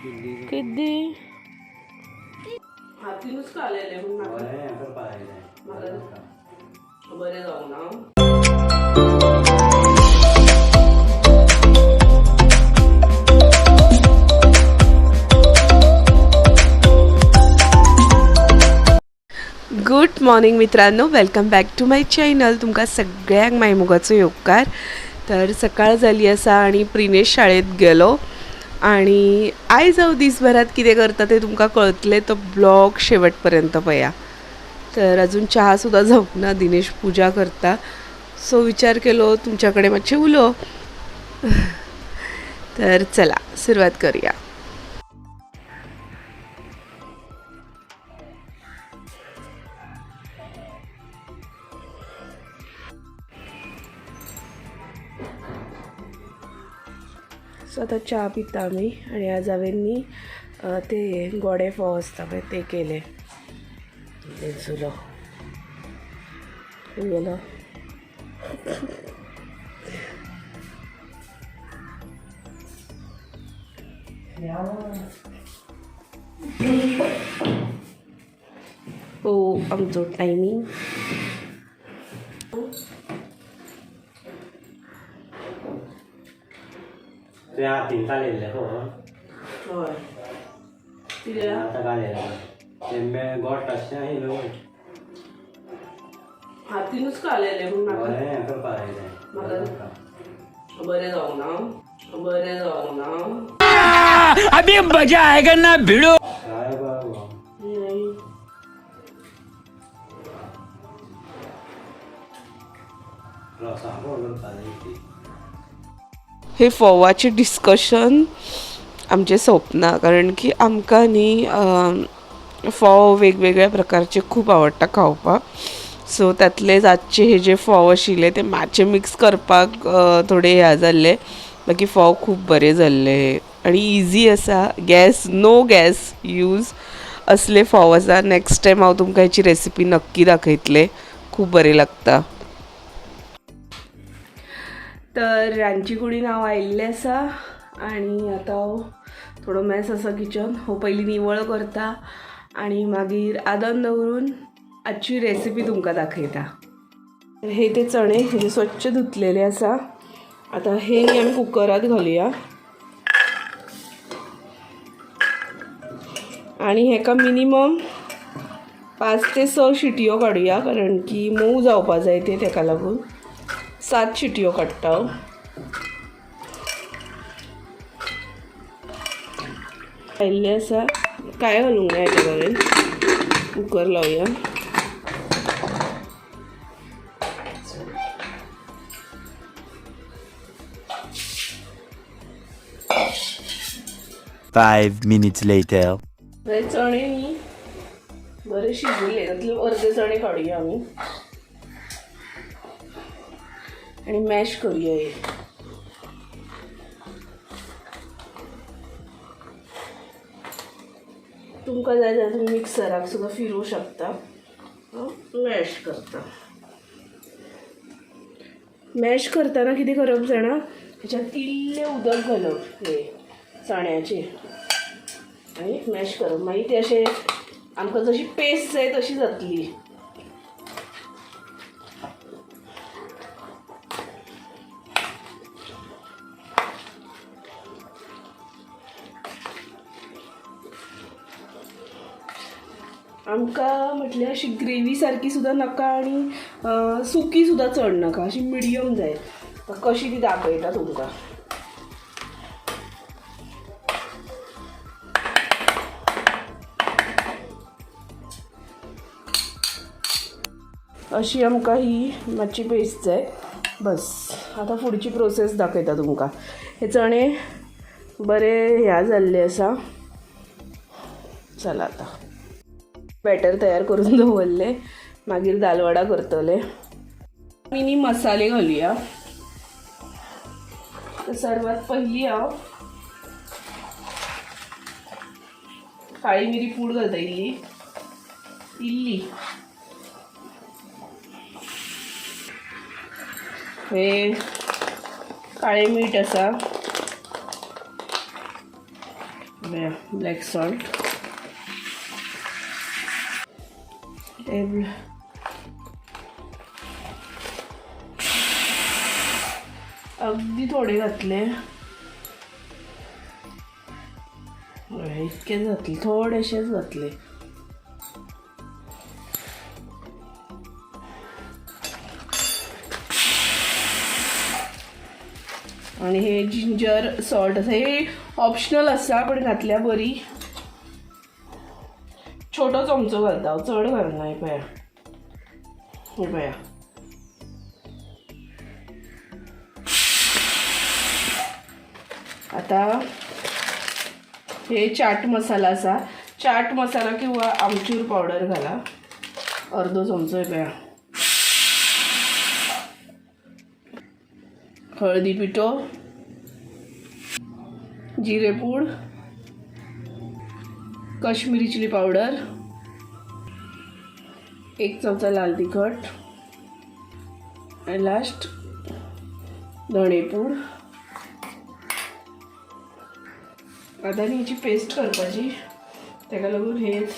किती? आलेले बरें हें जावंक ना. गुड मॉर्निंग मित्रांनो. Welcome back to my channel तुमकां सगळ्यांक मायमुगाचो योगकार तर सकाळ जाली आसा आनी प्रिनेश शाळेत गेलो. आणि आयज हांव दिसभरात कितें करता तें तुमकां कळतले तो ब्लॉग शेवट पर्यंत पळया तर अजून चहा सुद्दां जावंक ना दिनेश पुजा करता. सो विचार केलो तुमच्या कडेन मातशें उलो. तर चला सुरवात करूया. सो आता चहा पिता आम्ही आणि आज हांवें ते गोडे फोव आसता पळय ते केले. चुलो. गेलो हो आमचो टायमींग तुवें हातीन काडलेले हो हय. कित्याक आतां काडलेले तें गोठ अशें येयलो हातीनच काडलेले म्हूण नाका. बरें हें करपा जाय म्हाका बरें जावंक ना. बरें जावंक ना. काय बाबा. नाही. रसा करपा जाय ती हे फोवाचे डिस्कशन आमचें सोंपना कारण की आमकां न्ही फोव वेगवेगळ्या प्रकारचे खूब आवडटा खावपाक सो तातले आजचे हे जे फोव आशिल्ले ते मातशे मिक्स करपाक थोडे हे जाल्ले बाकी फोव खूब बरे जाल्ले आनी इजी आसा गॅस नो गॅस यूज असले फोव आसा. नेक्स्ट टायम हांव तुमकां हेची रेसिपी नक्की दाखयतले. खूब बरे लागता. तर रांदची कुडीन हांव आयिल्लें आसा आनी आतां हांव थोडो मॅस आसा किचन हो, हो पयलीं निवळ करता. आनी मागीर आदन दवरून आजची रेसिपी तुमकां दाखयता. हे ते चणे हे स्वच्छ धुतलेले आसा आतां हे आमी कुकरांत घालुया. आनी हेका मिनिमम पांच ते स शिटयो काडुया कारण की मोव जावपा जाय ते तेका लागून. सात शिटयो काडटा हांव आयिल्ले आसा काय घालूंक हेच्या कडेन कुकर लावया. Five minutes later. चणे न्ही बरे शिजले तातले अर्दे चणे काडुया आमी आनी मॅश करूया हे तुमकां जाय जाल्यार तुमी मिक्सराक सुद्दां फिरूं शकता. मॅश करता. मॅश करतना कितें करप जाणा हेच्यात इल्लें उदक घालप हे चण्याचें. आनी मॅश करप मागीर ते अशें आमकां जशी पेस्ट जाय तशी जातली. आमकां म्हटल्यार अशी ग्रेवी सारकी सुद्दां नाका आनी सुकी सुद्दां चड नाका. अशी मिडियम जाय. कशी ती दाखयता तुमकां? अशी आमकां ही मातशी पेस्ट जाय. बस. आतां फुडची प्रोसेस दाखयता तुमकां. हे चणे बरे ह्या जाल्ले आसा चला आतां. बॅटर तयार करून दवरले मागीर दालवडा करतले. मिनी मसाले घालूया. तर सर्वात पहिली हांव काळी मिरी पूड घालता इल्ली इल्ली. हे काळे मीठ आसा ब्लॅक सॉल्ट. Table. अगदी थोडे घातले. इतकेच घातले थोडेसेच घातले. आणि हे जिंजर सॉल्ट असं हे ऑप्शनल आसा पण घातल्या बरी. छोटो चमचो घालता हांव चड घालना हे पया. हे पया. आता हे चाट मसाला असा. चाट मसाला किंवा आमचूर पावडर घाला. अर्धो चमचो हे पया. हळदी पिठो. जिरे पूड कश्मीरी चिली पावडर एक चमचा लाल तिखट आणि लास्ट धणेपूड आता न्ही हेची पेस्ट करपाची. ताका लागून हेच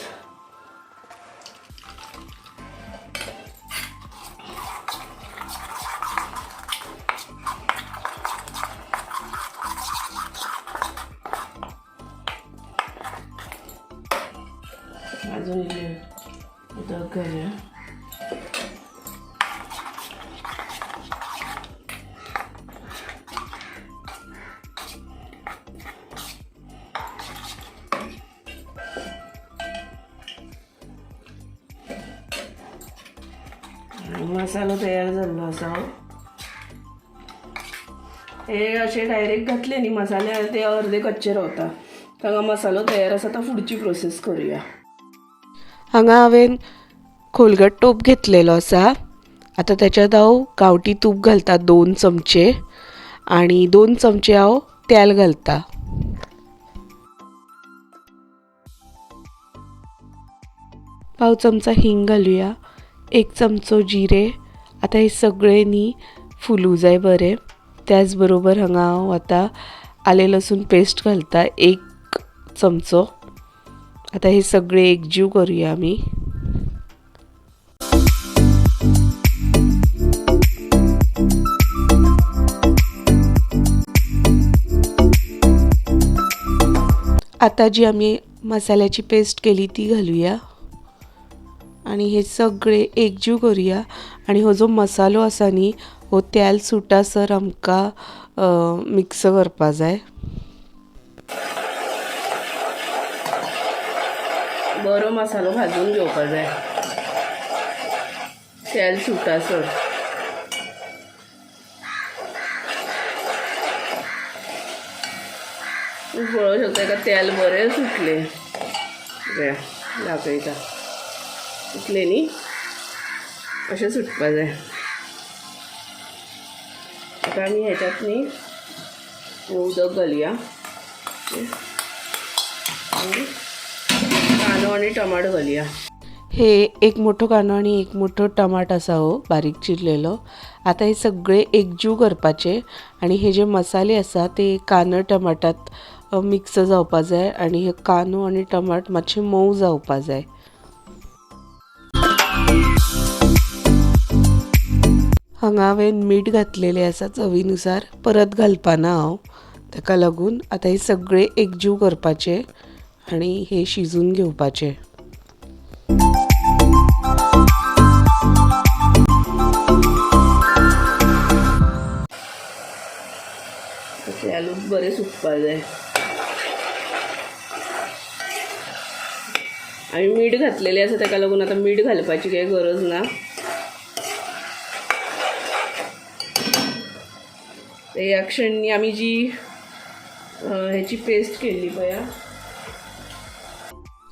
अजून हे उदक घालूया आणि मसालो तयार झाला असा. हे असे डायरेक्ट घातले न्ही मसाले ते अर्धे कच्चे रावता तांकां मसालो तयार आसा तो फुडची प्रोसेस करूया. हांगा हांवें खोलगट तोप घेतलेलो आसा. आतां त्याच्यात हांव गांवठी तूप घालता दोन चमचे. आनी दोन चमचे हांव तेल घालता. पाव चमचा हिंग घालुया एक चमचो जिरे. आतां हे सगळे न्ही फुलू जाय बरें. त्याच बरोबर हांगा हांव आतां आले लसूण पेस्ट घालता एक चमचो. आतां हे सगळे एकजीव करूया आमी आता जी आम्ही मसाल्याची पेस्ट केली ती घालूया. आणि हे सगळे एकजीव करूया. आणि हो जो मसालो आसा न्ही हो तेल सुटासर आमकां मिक्स करपा जाय. बरो मसालो भाजून घेवपा जाय? तेल सुटासर तुम्ही पळोवं शकता का? तेल बरें सुटले. पळया, दाखयता सुटले न्ही अशें सुटपा जाय. आता आमी ह्याच्यात न्ही उदक घालया. आणि कांदो आणि टमाटो घालुया हे एक मोठो कांदो आणि एक मोठो टमाट आसा हो बारीक चिरलेलो. आता हे सगळे एकजीव करपाचे. आणि हे जे मसाले आसा ते कांदो टमाटात मिक्स जावपा जाय. आणि हे कांदो आणि टमाट मातशे मऊ जावपा जाय. हांगा हांवें मीठ घातलेलें आसा चवीनुसार परत घालपाना हांव. ताका लागून आतां हे सगळे एकजीव करपाचे. आनी हे शिजून घेवपाचे आलू बरें सुकपा जाय आमी मीठ घातलेले आसा ताका लागून आतां मीठ घालपाची काही गरज ना. या क्षणी आमी जी ह्याची पेस्ट केल्ली पळया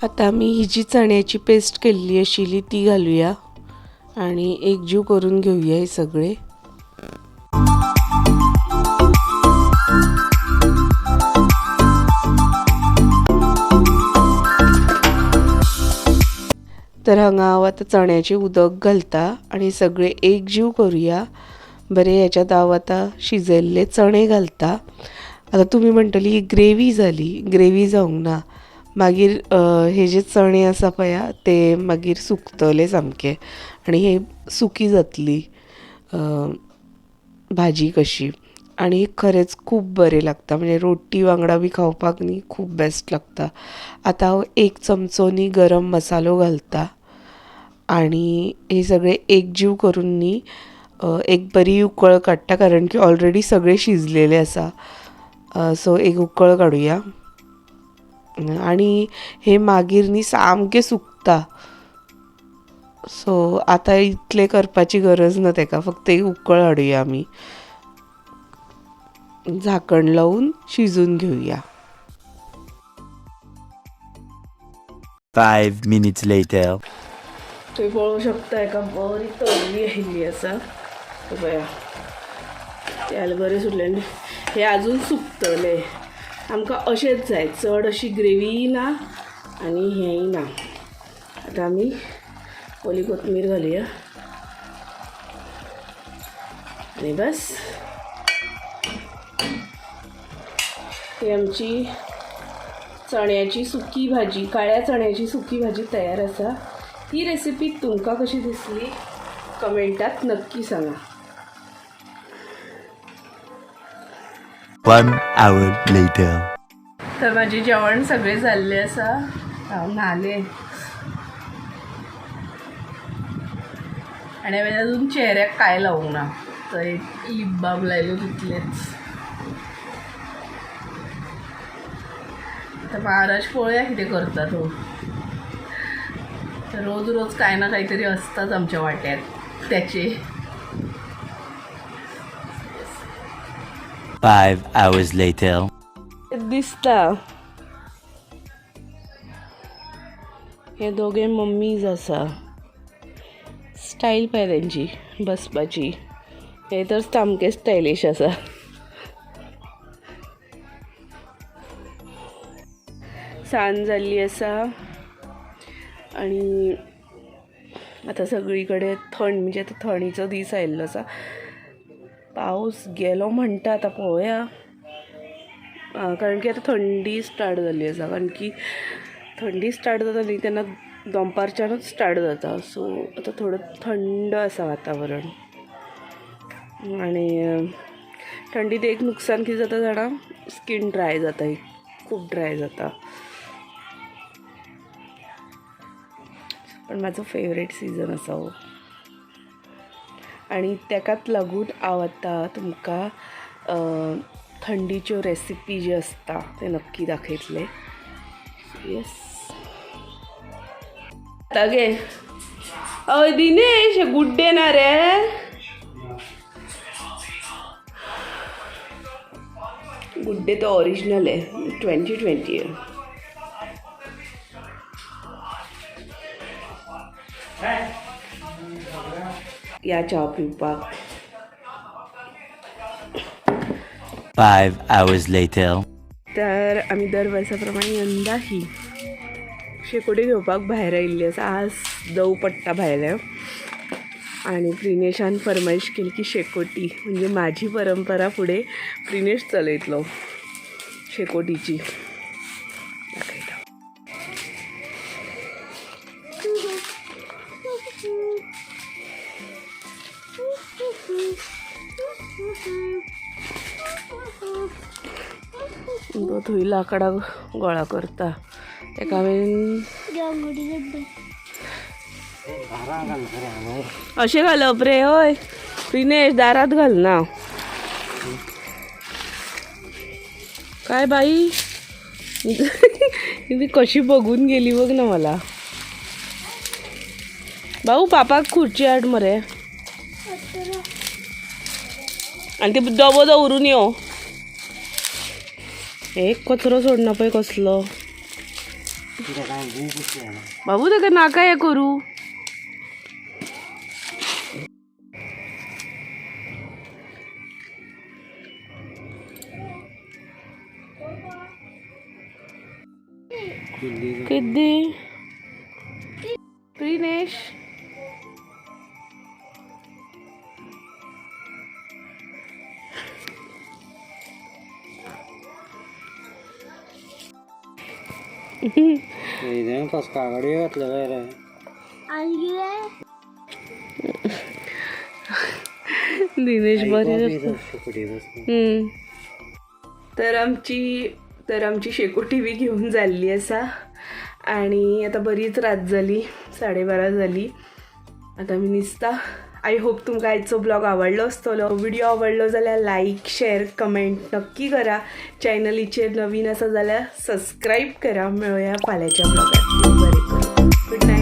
आता मी ही जी चण्याची पेस्ट केल्ली आशिल्ली ती घालूया. आणि एकजीव करून घेवया हे सगळे. तर हांगा हांव आतां चण्याचें उदक घालता आनी सगळे एकजीव करुया. बरे याच्यात हांव आतां शिजयल्ले चणे घालता. आतां तुमी म्हणटली ही ग्रेवी जाली ग्रेवी जावंक ना. मागीर हे जे चणे आसा पळया ते मागीर सुकतले सामके. आनी हे सुकी जातली भाजी कशी. आनी खरेंच खूब बरें लागता. म्हणजे रोटी वांगडा बी खावपाक न्ही खूब बेस्ट लागता. आतां हांव एक चमचो न्ही गरम मसालो घालता. आणि हे सगळे एकजीव करून न्ही एक बरी उकळ काडटा. कारण की ऑलरेडी सगळे शिजलेले आसा. सो एक उकळ काडुया आणि हे मागीर न्ही सामकें सुकता. सो आतां इतलें करपाची गरज ना ताका फक्त एक उकळ हाडुया आमी झाकण लावून शिजून घेवया Five minutes later. तुम्ही पळोवंक शकता एका बरी तळी आयिल्ली आसा हे पळया तेल बरें सुटलें. हे आजून सुकतले आमकां अशेंच जाय चड अशी ग्रेवीय ना आनी हेंय ना. आतां आमी ओली कोथमीर घालुया. आनी बस. ही आमची चण्याची सुकी भाजी काळ्या चण्याची सुकी भाजी तयार आसा ही रेसिपी तुमकां कशी दिसली? कमेंटात नक्की सांगा. वन आवर लेटर तर माझे जेवण सगळे झाले आसा हांव न्हाले आनी हांवें अजून चेहऱ्याक कांय लावूंक ना. तर एक लिप बाम लायलो तितलेच आता महाराज पळोवया कितें करता हो. तो रोज रोज कांय ना काहीतरी तरी असताच आमच्या वाट्यात. त्याचे. Five hours later. दिसता हे दोघे मम्मीज आसा स्टायल पळय तेंची बसपाची हे तर सामके स्टायलिश आसा सांज जाल्ली आसा आनी आतां सगळी कडेन थंड म्हणजे आतां थंडीचो दीस आयिल्लो आसा पावस गेलो म्हणटा आतां पळोवया कारण की आतां थंडी स्टार्ट जाल्ली आसा कारण की थंडी स्टार्ट जाता न्ही तेन्ना दनपारच्यानूच स्टार्ट जाता सो आतां थोडं थंड आसा वातावरण. आनी थंडीत एक नुकसान कितें जाता जाणा स्कीन ड्राय जाता. एक खूब ड्राय जाता. पण माझं फेवरेट सिजन आसा हो आणि ताकाच लागून आवडता तुमकां थंडीच्यो रेसिपी जे असता ते नक्की दाखयतले. येस आतां गे हय दिनेश गुड डे ना रे. गुड डे तो ओरिजिनल आहे. ट्वेंटी ट्वेंटी आहे या चहा पिवपाक Five hours later. तर आमी दर वर्साप्रमाणे यंदाही शेकोटी घेवपाक भायर आयिल्ली आसा आज दव पडटा भायले आणि प्रिनेशान फरमाईश केली की शेकोटी. म्हणजे माझी परंपरा पुढे प्रिनेश चलयतलो. शेकोटीची. तो थंय लाकडां गोळा करता तेका हांवें अशें घालप रे हय प्रिनेश दारात घालना काय बाई ती कशी बघून गेली बघ ना मला भाऊ पापाक खुर्ची हाड मरे आणि ते डबो दवरून यो एक कचरो सोडना पळय कसलो बाबू ताका नाका हें करू? किद्दी? प्रिनेश घातलं काय रे दिनेश बरे. तर आमची तर आमची शेकोटी बी घेऊन जाल्ली असा. आणि आता बरीच रात झाली साडेबारा झाली. आता मी निसता. आय होप तुमकां आयचो ब्लॉग आवडलो आसतलो व्हिडिओ आवडलो जाल्यार लाईक शेअर कमेंट नक्की करा. चॅनलीचेर नवीन आसा जाल्यार सबस्क्राईब करा. मेळुया फाल्यांच्या ब्लॉगात. बरें गुड नायट